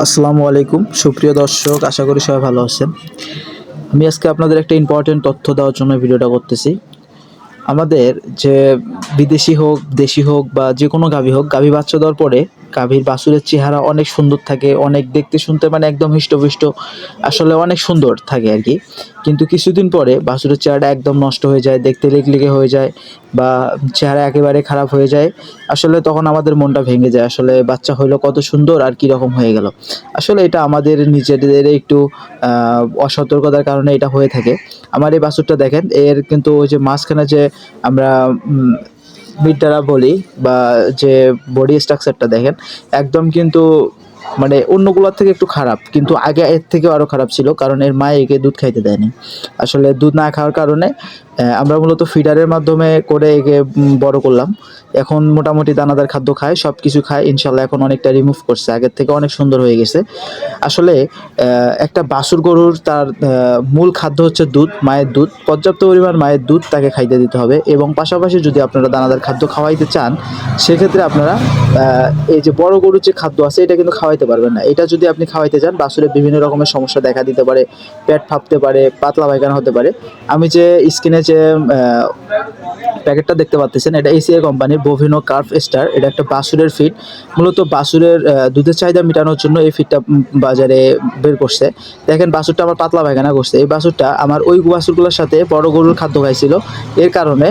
আসসালামু আলাইকুম। সুপ্রিয় দর্শক, আশা করি সবাই ভালো আছেন। আমি আজকে আপনাদের একটা ইম্পর্টেন্ট তথ্য দেওয়ার জন্য ভিডিওটা করতেছি। আমাদের যে বিদেশি হোক, দেশি হোক বা যে কোনো গাভী হোক, গাভী বাচ্চা দেওয়ার পরে গাভীর বাছুরের চেহারা অনেক সুন্দর থাকে, অনেক দেখতে শুনতে মানে একদম হৃষ্টপুষ্ট, আসলে অনেক সুন্দর থাকে আর কি। কিন্তু কিছুদিন পরে বাছুরের চেহারাটা একদম নষ্ট হয়ে যায়, দেখতে লেগলেগে হয়ে যায় বা চেহারা একেবারে খারাপ হয়ে যায়। আসলে তখন আমাদের মনটা ভেঙে যায়, আসলে বাচ্চা হইল কত সুন্দর আর কি রকম হয়ে গেল। আসলে এটা আমাদের নিজেদের একটু অসতর্কতার কারণে এটা হয়ে থাকে। আমার এই বাছুরটা দেখেন, এর কিন্তু ওই যে মাঝখানে যে আমরা মিড বিদ্যারা বলি বা যে বডি স্ট্রাকচারটা দেখেন, একদম কিন্তু মানে অন্যগুলোর থেকে একটু খারাপ, কিন্তু আগে এর থেকেও আরও খারাপ ছিল, কারণ এর মা একে দুধ খাইতে দেয়নি। আসলে দুধ না খাওয়ার কারণে আমরা মূলত ফিডারের মাধ্যমে করে একে বড় করলাম। এখন মোটামুটি দানাদার খাদ্য খায় সব কিছু খায় ইনশাল্লাহ এখন অনেকটা রিমুভ করছে। আগের থেকে অনেক সুন্দর হয়ে গেছে। আসলে একটা বাসুর গরুর তার মূল খাদ্য হচ্ছে দুধ, মায়ের দুধ। পর্যাপ্ত পরিমাণ মায়ের দুধ তাকে খাইতে দিতে হবে এবং পাশাপাশি যদি আপনারা দানাদার খাদ্য খাওয়াইতে চান, সেক্ষেত্রে আপনারা এই যে বড় গরুর যে খাদ্য আছে, এটা কিন্তু খাওয়াইতে পারবেন না। এটা যদি আপনি খাওয়াইতে চান বাসুরে বিভিন্ন রকমের সমস্যা দেখা দিতে পারে, পেট ফাঁপতে পারে, পাতলা পায়খানা হতে পারে। আমি যে স্কিনে যে প্যাকেটটা দেখতে পাচ্ছেন, এটা এসিআই কোম্পানির বোভিনো কার্ফ স্টার এটা একটা বাসুরের ফিট। মূলত বাসুরের দুধের চাহিদা মেটানোর জন্য এই ফিটটা বাজারে বের করছে। দেখেন বাসুরটা আমার পাতলা পায়খানা করছে। এই বাসুরটা আমার ওই বাসুরগুলোর সাথে বড় গরুর খাদ্য খাইছিল। এর কারণে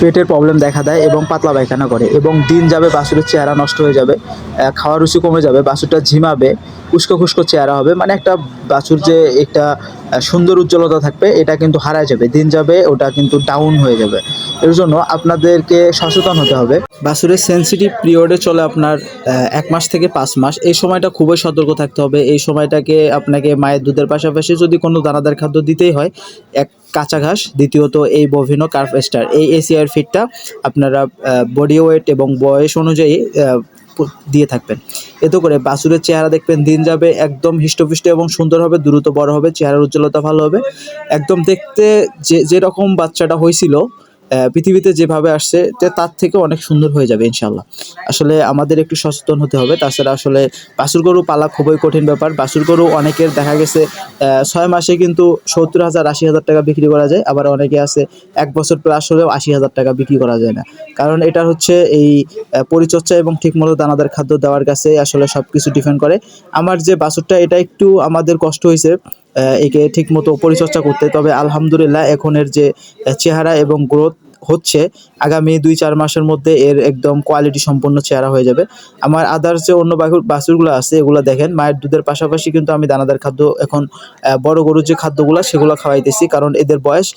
পেটের প্রবলেম দেখা দেয় এবং পাতলা পায়খানা করে এবং দিন যাবে বাছুরের চেহারা নষ্ট হয়ে যাবে আহ, খাওয়ার রুচি কমে যাবে বাছুরটা ঝিমাবে উস্কো খুস্কো চেহারা হবে মানে একটা বাছুর যে একটা সুন্দর উজ্জ্বলতা থাকবে এটা কিন্তু হারায় যাবে দিন যাবে ওটা কিন্তু ডাউন হয়ে যাবে। এর জন্য আপনাদেরকে সচেতন হতে হবে। বাছুরের সেন্সিটিভ পিরিয়ডে চলে আপনার এক মাস থেকে পাঁচ মাস। এই সময়টা খুবই সতর্ক থাকতে হবে। এই সময়টাকে আপনাকে মায়ের দুধের পাশাপাশি যদি কোনো দানাদার খাদ্য দিতেই হয় এক কাঁচা ঘাস, দ্বিতীয়ত এই বভিনো কার্ফ স্টার এই এসিআর ফিটটা আপনারা বডি ওয়েট এবং বয়স অনুযায়ী দিয়ে থাকবেন। এতে করে বাসুরের চেহারা দেখবেন, দিন যাবে একদম হৃষ্টপৃষ্ট এবং সুন্দর হবে, দ্রুত বড় হবে, চেহারার উজ্জ্বলতা ভালো হবে। একদম দেখতে যে, যেরকম বাচ্চাটা হয়েছিল পৃথিবীতে যেভাবে আসছে তার থেকে অনেক সুন্দর হয়ে যাবে ইনশাল্লাহ আসলে আমাদের একটু সচেতন হতে হবে, তাছাড়া আসলে বাছুর গরু পালা খুবই কঠিন ব্যাপার। বাছুর গরু অনেকের দেখা গেছে ছয় মাসে কিন্তু সত্তর হাজার, আশি হাজার টাকা বিক্রি করা যায়, আবার অনেকে আছে এক বছর প্লাস হলেও আশি হাজার টাকা বিক্রি করা যায় না। কারণ এটা হচ্ছে এই পরিচর্যা এবং ঠিকমতো দানাদার খাদ্য দেওয়ার কাছে আসলে সব কিছু ডিপেন্ড করে। আমার যে বাছুরটা, এটা একটু আমাদের কষ্ট হয়েছে একে ঠিকমতো পরিচর্যা করতে। তবে আলহামদুলিল্লাহ এখন এর যে চেহারা এবং গ্রোথ হচ্ছে, আগামী দুই চার মাসের মধ্যে এর একদম কোয়ালিটি সম্পন্ন চেহারা হয়ে যাবে। আমার আদার্স যে অন্য বাছুর বাছুরগুলো আছে, এগুলো দেখেন, মায়ের দুধের পাশাপাশি কিন্তু আমি দানাদার খাদ্য এখন বড় গরুর যে খাদ্যগুলো, সেগুলো খাওয়াইতেছি। কারণ এদের বয়স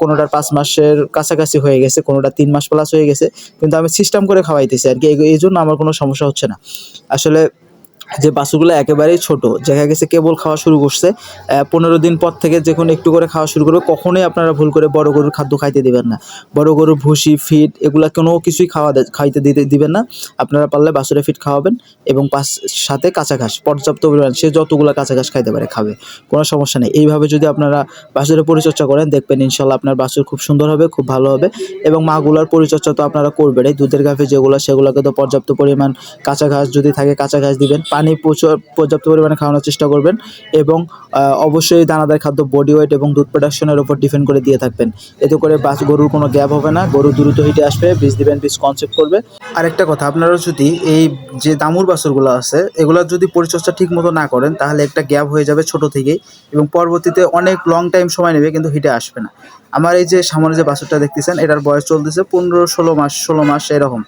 কোনোটার পাঁচ মাসের কাছাকাছি হয়ে গেছে, কোনোটা তিন মাস প্লাস হয়ে গেছে। কিন্তু আমি সিস্টেম করে খাওয়াইতেছি আর কি এই জন্য আমার কোনো সমস্যা হচ্ছে না। আসলে যে বাছুরগুলো একেবারেই ছোট, দেখা গেছে কেবল খাওয়া শুরু করছে পনেরো দিন পর থেকে যখন একটু করে খাওয়া শুরু করবে, কখনোই আপনারা ভুল করে বড় গরুর খাদ্য খাইতে দিবেন না। বড় গরুর ভুসি ফিট এগুলো কোনো কিছুই খাওয়া খাইতে দিতে দিবেন না। আপনারা পারলে বাছুরে ফিট খাওয়াবেন এবং পাশ সাথে কাঁচা ঘাস, পর্যাপ্ত পরিমাণ, সে যতগুলো কাঁচা ঘাস খাইতে পারে, খাবে। কোনো সমস্যা নেই। এইভাবে যদি আপনারা বাছুরের পরিচর্যা করেন, দেখবেন ইনশাল্লাহ আপনার বাছুর খুব সুন্দর হবে, খুব ভালো হবে এবং মাগুলার পরিচর্যা তো আপনারা করবেনই। দুধের গাফে যেগুলো, সেগুলোকে তো পর্যাপ্ত পরিমাণ কাঁচা ঘাস যদি থাকে, কাঁচা ঘাস দিবেন। পানি প্রচুর পর্যাপ্ত পরিমাণে খাওয়ানোর চেষ্টা করবেন এবং অবশ্যই দানাদার খাদ্য বডি ওয়েট এবং দুধ প্রোডাকশনের উপর ডিপেন্ড করে দিয়ে থাকবেন। এতে করে বাস গরুর কোনো গ্যাপ হবে না, গরু দ্রুত হিটে আসবে, বীজ দিবেন, বীজ কনসেপ্ট করবে। আরেকটা কথা আপনারা যদি এই যে দামুর বাছুরগুলো আছে এগুলোর যদি পরিচর্যা ঠিক মতো না করেন, তাহলে একটা গ্যাপ হয়ে যাবে ছোট থেকেই এবং পরবর্তীতে অনেক লং টাইম সময় নেবে কিন্তু হিটে আসবে না। আমার এই যে সামনে যে বাছুরটা দেখতেছেন, এটার বয়স চলতেছে পনেরো, ষোলো মাস ষোলো মাস এরকম।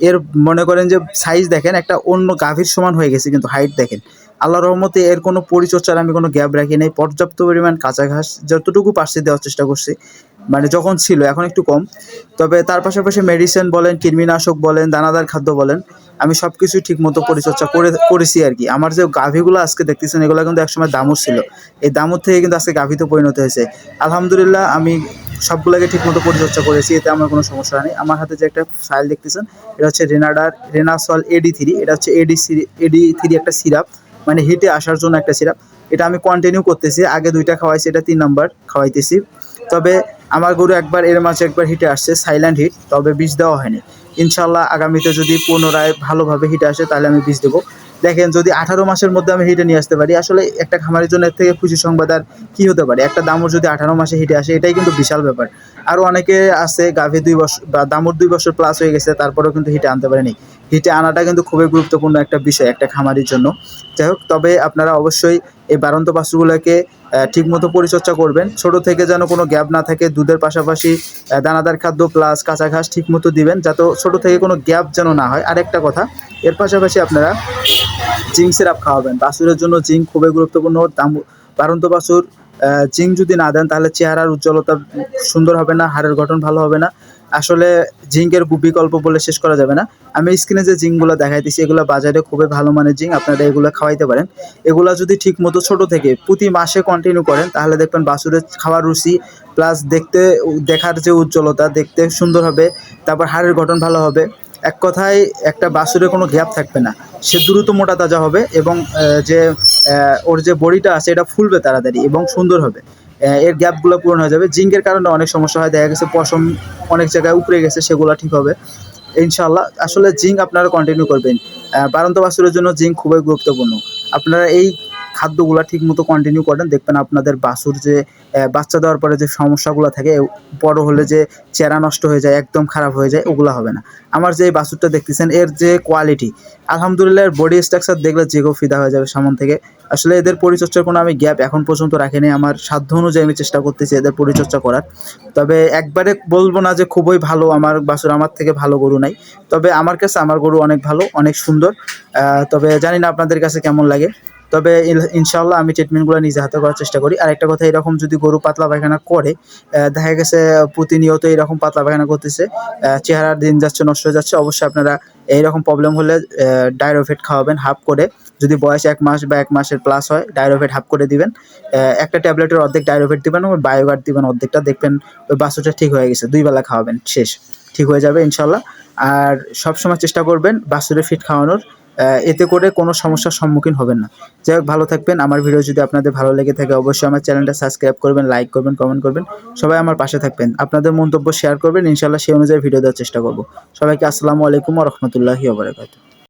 এর মনে করেন যে সাইজ দেখেন, একটা অন্য গাভীর সমান হয়ে গেছে কিন্তু হাইট দেখেন। আল্লাহ রহমতে এর কোনো পরিচর্যার আমি কোনো গ্যাপ রাখি নাই। পর্যাপ্ত পরিমাণ কাঁচা ঘাস যতটুকু পারছি দেওয়ার চেষ্টা করছি। মানে যখন ছিল, এখন একটু কম। তবে তার পাশাপাশি মেডিসিন বলেন, কৃমিনাশক বলেন, দানাদার খাদ্য বলেন, আমি সব কিছুই ঠিক মতো পরিচর্যা করে, করেছি আর কি। আমার যে গাভীগুলো আজকে দেখতেছেন, এগুলো কিন্তু একসময় দামুর ছিল। এই দামুর থেকে কিন্তু আজকে গাভীতে পরিণত হয়েছে। আলহামদুলিল্লাহ, আমি সবগুলোকে ঠিকমতো পরিচর্যা করেছি, এতে আমার কোনো সমস্যা নেই আমার হাতে যে একটা ফাইল দেখতেছেন, এটা হচ্ছে রেনাডার রেনাসল এডি থ্রি এটা হচ্ছে এডি এডি থ্রি একটা সিরাপ মানে হিটে আসার জন্য একটা সিরাপ এটা আমি কন্টিনিউ করতেছি, আগে দুইটা খাওয়াইছি, এটা তিন নাম্বার খাওয়াইতেছি। তবে আমার গরু একবার এর মাঝে একবার হিটে আসছে সাইলেন্ট হিট তবে বীজ দেওয়া হয়নি। ইনশাল্লাহ আগামীতে যদি পুনরায় ভালোভাবে হিটে আসে, তাহলে আমি বীজ দেবো। দেখেন যদি আঠারো মাসের মধ্যে আমি হিটে নিয়ে আসতে পারি, আসলে একটা খামারের জন্য এর থেকে খুশি সংবাদ আর কী হতে পারে? একটা দামর যদি আঠারো মাসে হিটে আসে, এটাই কিন্তু বিশাল ব্যাপার। আরও অনেকে আছে, গাভী দুই বছর বা দামর দুই বছর প্লাস হয়ে গেছে, তারপরেও কিন্তু হিটে আনতে পারেনি। হিটে আনাটা কিন্তু খুবই গুরুত্বপূর্ণ একটা বিষয় একটা খামারির জন্য। যাই হোক, তবে আপনারা অবশ্যই এই বারন্ত বাছুরগুলোকে ঠিকমতো পরিচর্যা করবেন। ছোট থেকে যেন কোনো গ্যাপ না থাকে, দুধের পাশাপাশি দানাদার খাদ্য প্লাস কাঁচা ঘাস ঠিকমতো দিবেন, যাতে ছোট থেকে কোনো গ্যাপ যেন না হয়। আরেকটা কথা, এর পাশাপাশি আপনারা জিঙ্ক সিরাপ খাওয়াবেন। বাছুরের জন্য জিঙ্ক খুবই গুরুত্বপূর্ণ। দাম বারন্ত বাছুর জিঙ্ক যদি না দেন, তাহলে চেহারার উজ্জ্বলতা সুন্দর হবে না, হাড়ের গঠন ভালো হবে না। আসলে জিঙ্কের বিকল্প বলে শেষ করা যাবে না। আমি স্ক্রিনে যে জিঙ্কগুলো দেখাইতেছি এগুলো বাজারে খুবই ভালো মানের জিঙ্ক, আপনারা এগুলো খাওয়াইতে পারেন। এগুলো যদি ঠিক মতো ছোট থেকে প্রতি মাসে কন্টিনিউ করেন, তাহলে দেখবেন বাছুরের খাওয়ার রুচি প্লাস দেখতে, দেখার যে উজ্জ্বলতা, দেখতে সুন্দর হবে, তারপর হাড়ের গঠন ভালো হবে। এক কথায় একটা বাছুরে কোনো গ্যাপ থাকবে না। সে দ্রুত মোটা তাজা হবে এবং যে ওর যে বডিটা আছে এটা ফুলবে তাড়াতাড়ি এবং সুন্দর হবে। এর গ্যাপগুলো পূরণ হয়ে যাবে। জিঙ্কের কারণে অনেক সমস্যা হয়। দেখা গেছে পশম অনেক জায়গায় উপরে গেছে, সেগুলো ঠিক হবে। ইনশাল্লাহ আসলে জিঙ্ক আপনারা কন্টিনিউ করবেন। বারান্ত বাছুরের জন্য জিঙ্ক খুবই গুরুত্বপূর্ণ। আপনারা এই খাদ্যগুলো ঠিক মতো কন্টিনিউ করেন দেখবেন আপনাদের বাছুর যে বাচ্চা দেওয়ার পরে যে সমস্যাগুলো থাকে বড় হলে যে চেরা নষ্ট হয়ে যায়, একদম খারাপ হয়ে যায়, ওগুলো হবে না। আমার যে এই বাছুরটা দেখতেছেন, এর যে কোয়ালিটি আলহামদুলিল্লাহ বডি স্ট্রাকচার দেখলে যে কেউ ফিদা হয়ে যাবে সামন থেকে। আসলে এদের পরিচর্যার কোনো আমি গ্যাপ এখন পর্যন্ত রাখিনি, আমার সাধ্য অনুযায়ী আমি চেষ্টা করতেছি এদের পরিচর্চা করার। তবে একবারে বলব না যে খুবই ভালো, আমার বাসুর আমার থেকে ভালো গরু নাই। তবে আমার কাছে আমার গরু অনেক ভালো, অনেক সুন্দর। তবে জানি না আপনাদের কাছে কেমন লাগে। তবে ইনশাল্লাহ আমি ট্রিটমেন্টগুলো নিজে হাতে করার চেষ্টা করি। আর একটা কথা, এরকম যদি গরু পাতলা পায়খানা করে দেখা গেছে প্রতিনিয়ত এরকম পাতলা পায়খানা করতেছে চেহারার দিন যাচ্ছে, নষ্ট হয়ে যাচ্ছে, অবশ্যই আপনারা এইরকম প্রবলেম হলে ডায়রোফেট খাওয়াবেন হাফ করে। যদি বয়স এক মাস বা এক মাসের প্লাস হয় ডায়রোফেট হাফ করে দিবেন। একটা ট্যাবলেটের অর্ধেক ডায়রোফেট দিবেন বায়োগার্ড দিবেন অর্ধেকটা। দেখবেন ওই বাছুরটা ঠিক হয়ে গেছে। দুই বেলা খাওয়াবেন, শেষ। ঠিক হয়ে যাবে ইনশাল্লাহ আর সবসময় চেষ্টা করবেন বাছুরে ফিট খাওয়ানোর। এতে করে কোনো সমস্যার সম্মুখীন হবেন না। যাই হোক, ভালো থাকবেন। আমার ভিডিও যদি আপনাদের ভালো লেগে থাকে, অবশ্যই আমার চ্যানেলটা সাবস্ক্রাইব করবেন, লাইক করবেন, কমেন্ট করবেন। সবাই আমার পাশে থাকবেন। আপনাদের মন্তব্য শেয়ার করবেন। ইনশাল্লাহ সেই অনুযায়ী ভিডিও দেওয়ার চেষ্টা করব। সবাইকে আসসালামু আলাইকুম রহমতুল্লাহি ওবরাকাতুহ